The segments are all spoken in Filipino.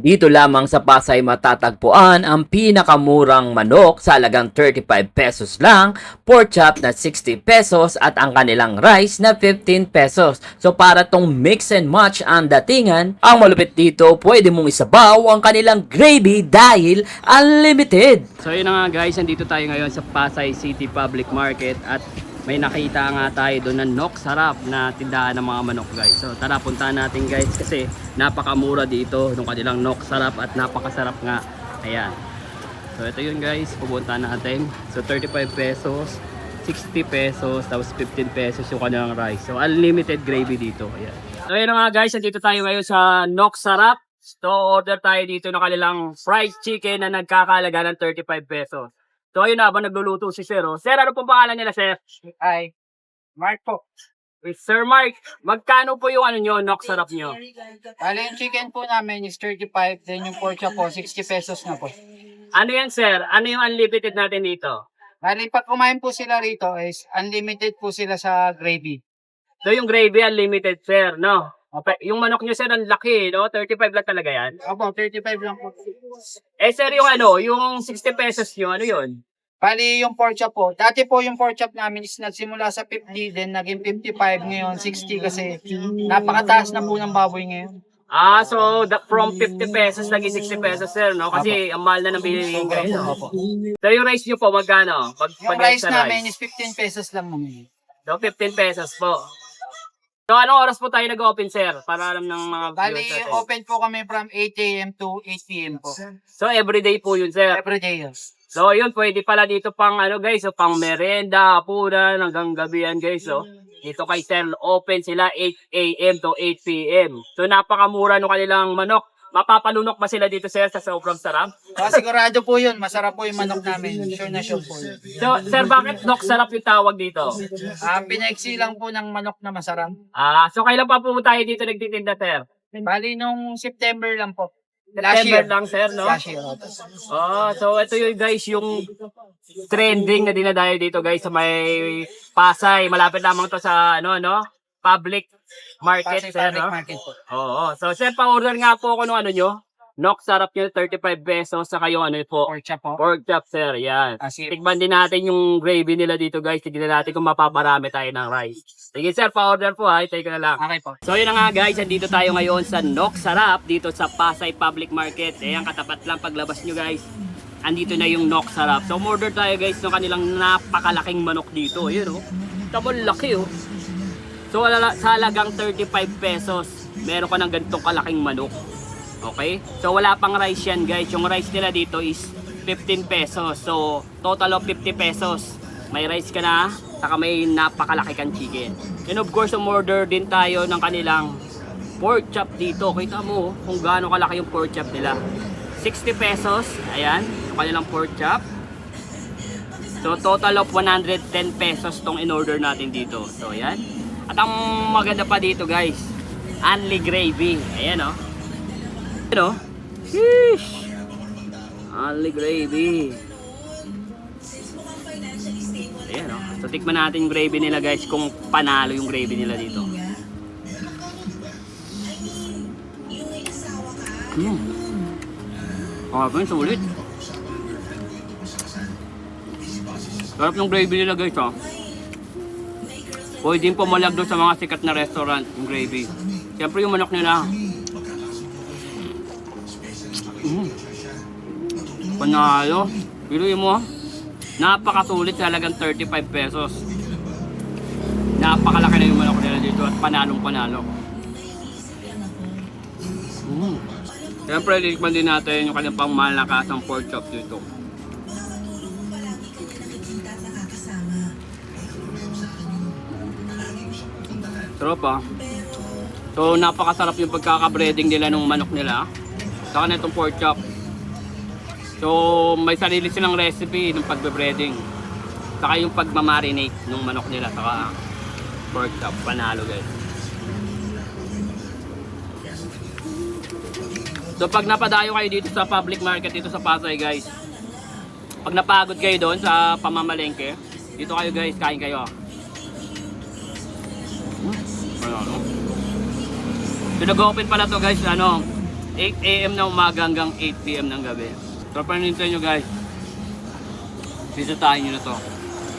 Dito lamang sa Pasay matatagpuan ang pinakamurang manok sa halagang 35 pesos lang, pork chop na 60 pesos at ang kanilang rice na 15 pesos. So para tong mix and match ang datingan, ang malupit dito pwede mong isabaw ang kanilang gravy dahil unlimited. So yun nga guys, nandito tayo ngayon sa Pasay City Public Market at may nakita nga tayo doon na nok sarap na tindahan ng mga manok guys. So tara puntahan natin guys kasi napakamura dito ng kanilang nok sarap at napakasarap nga. Ayan. So ito yun guys, pupuntahan natin. So 35 pesos, 60 pesos, tapos 15 pesos yung kanilang rice. So unlimited gravy dito. Ayan. So yun nga guys, nandito tayo ngayon sa Nok Sarap. So order tayo dito ng kanilang fried chicken na nagkakalaga ng 35 pesos. So ayun na, habang nagluluto si Sir. Oh. Sir, ano pong pangalan nila, Sir? Ay, Mark po. With Sir Mark, magkano po yung ano nyo, Nok Sarap nyo? Bali, yung chicken po namin is 35, then yung pork chop po, 60 pesos na po. Ano yan, Sir? Ano yung unlimited natin dito? Bali, pag kumain po sila rito is unlimited po sila sa gravy. So yung gravy unlimited, Sir, no? Okay. Yung manok nyo, Sir, ang laki, no? 35 lang talaga yan. Opo, 35 lang po. Eh, Sir, yung ano, yung 60 pesos nyo, ano yun? Bali, yung pork chop po. Dati po yung pork chop namin is nagsimula sa 50, then naging 55, ngayon 60 kasi napakataas na po ng baboy ngayon. Ah, so the, from 50 pesos naging 60 pesos, Sir, no? Kasi ang mahal na ng bilihin guys. no? Opo. So yung rice nyo po, magkano? Pag, Yung pag rice namin rice. is 15 pesos lang naman. So 15 pesos po. So anong oras po tayo nag-open, Sir? Para alam ng mga Bali, viewers natin. open po kami from 8 a.m. to 8 p.m. po. So everyday po yun, Sir. Every day. yes. So yun, pwede pala dito pang ano guys, so, pang merenda, hapunan, hanggang gabihan guys. So, dito kay Sir, open sila 8 a.m. to 8 p.m. So napakamura ng kanilang manok. Mapapalunok ba sila dito sir sa sobrang sarap? Ah, sigurado po yun. Masarap po yung manok namin. Sure na sure po yun. So, sir, bakit nok sarap yung tawag dito? Ah, pinaiksi lang po ng manok na masarap. Ah, so kailan pa po tayo dito nagtitinda, sir? Bali nung September lang po. Last September year. lang, sir, no? Last year. Oh, so ito yung guys, yung trending na dinadayo dito guys sa may Pasay. Malapit lamang to sa ano, no? Public market, Pasay sir, Public no? Market po. Oo. So, sir, pa-order nga po ako ng ano nyo. Nok sarap nyo, 35 pesos. Saka yung ano po, Pork chop po. pork chop, sir. Yan. Ah, sige. Tikman din natin yung gravy nila dito, guys. Tignan natin kung mapaparami tayo ng rice. Sige, sir, pa-order po, ha. Take ko na lang. Okay po. So yun na nga guys, andito tayo ngayon sa Nok Sarap dito sa Pasay Public Market. Ayan, katapat lang paglabas nyo guys. Andito na yung Nok Sarap. So order tayo guys ng kanilang napakalaking manok dito. Ayun oh. Tamo laki oh. So sa halagang 35 pesos, meron ka ng ganitong kalaking manok. Okay? So wala pang rice yan guys. Yung rice nila dito is 15 pesos. So total of 50 pesos. May rice ka na, saka may napakalaki kang chicken. And of course, umorder din tayo ng kanilang pork chop dito. Kita mo kung gaano kalaki yung pork chop nila. 60 pesos. Ayan, yung kanilang pork chop. So total of 110 pesos tong in-order natin dito. So ayan. At ang maganda pa dito guys, only gravy. Ayan oh. Ayan oh. Sheesh. Only gravy. Ayan oh. So tikman natin yung gravy nila guys kung panalo yung gravy nila dito. Hmm. Ah, ben, sulit. Sarap yung gravy nila guys oh. Pwede din pumalag doon sa mga sikat na restaurant yung gravy. Siyempre yung manok nila. Mm. Panalo. Piluin mo. Napakasulit sa halagang 35 pesos. Napakalaki na yung manok nila dito at panalong panalo. Mm. Siyempre, lilikman din natin yung kanyang pang malakasang pork chop dito. Ah. So napakasarap yung pagkaka-breading nila ng manok nila. Saka na itong pork chop. So may sarili silang recipe ng pagbe-breading. Saka yung pagmamarinate ng manok nila saka pork chop. Panalo guys. So pag napadayo kayo dito sa public market dito sa Pasay guys. Pag napagod kayo doon sa pamamalengke, dito kayo guys, kain kayo. Hmm, ano, ano. So nag-open pala to guys, ano, 8 a.m. na umaga hanggang 8 p.m. ng gabi. So, paninintay nyo guys. Visitahin nyo na to.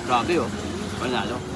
Grabe oh. Panalo.